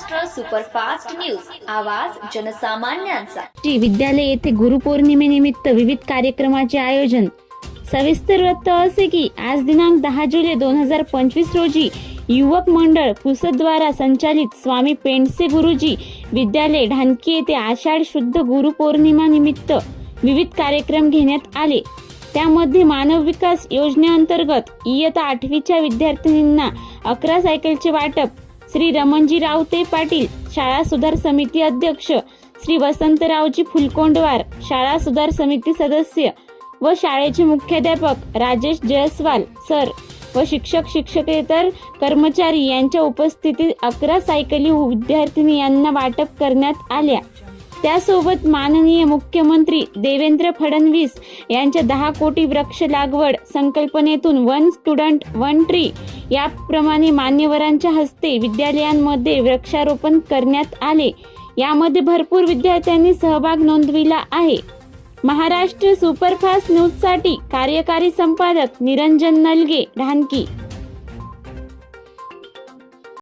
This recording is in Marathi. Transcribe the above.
Superfast news. आवाज जनसामान्यांचा. टी विद्यालय येथे गुरुपौर्णिमेनिमित्त विविध कार्यक्रमाचे आयोजन. सविस्तर वृत्त असे की आज दिनांक दहा जुलै दोन हजार पंचवीस रोजी युवक मंडळ पुसदद्वारा संचालित स्वामी पेंडसे गुरुजी विद्यालय ढानकी येथे आषाढ शुद्ध गुरुपौर्णिमा निमित्त विविध कार्यक्रम घेण्यात आले. त्यामध्ये मानव विकास योजनेअंतर्गत इयत्ता आठवीच्या विद्यार्थिनींना अकरा सायकलचे वाटप श्री रमणजी रावते पाटील शाळा सुधार समिती अध्यक्ष श्री वसंतरावजी फुलकोंडवार शाळा सुधार समिती सदस्य व शाळेचे मुख्याध्यापक राजेश जयस्वाल सर व शिक्षक शिक्षकेतर कर्मचारी यांच्या उपस्थितीत अकरा सायकली विद्यार्थिनी यांना वाटप करण्यात आल्या. त्यासोबत माननीय मुख्यमंत्री देवेंद्र फडणवीस यांच्या दहा कोटी वृक्ष लागवड संकल्पनेतून वन स्टुडंट वन ट्री याप्रमाणे मान्यवरांच्या हस्ते विद्यालयांमध्ये वृक्षारोपण करण्यात आले. यामध्ये भरपूर विद्यार्थ्यांनी सहभाग नोंदविला आहे. महाराष्ट्र सुपरफास्ट न्यूजसाठी कार्यकारी संपादक निरंजन नलगे ढानकी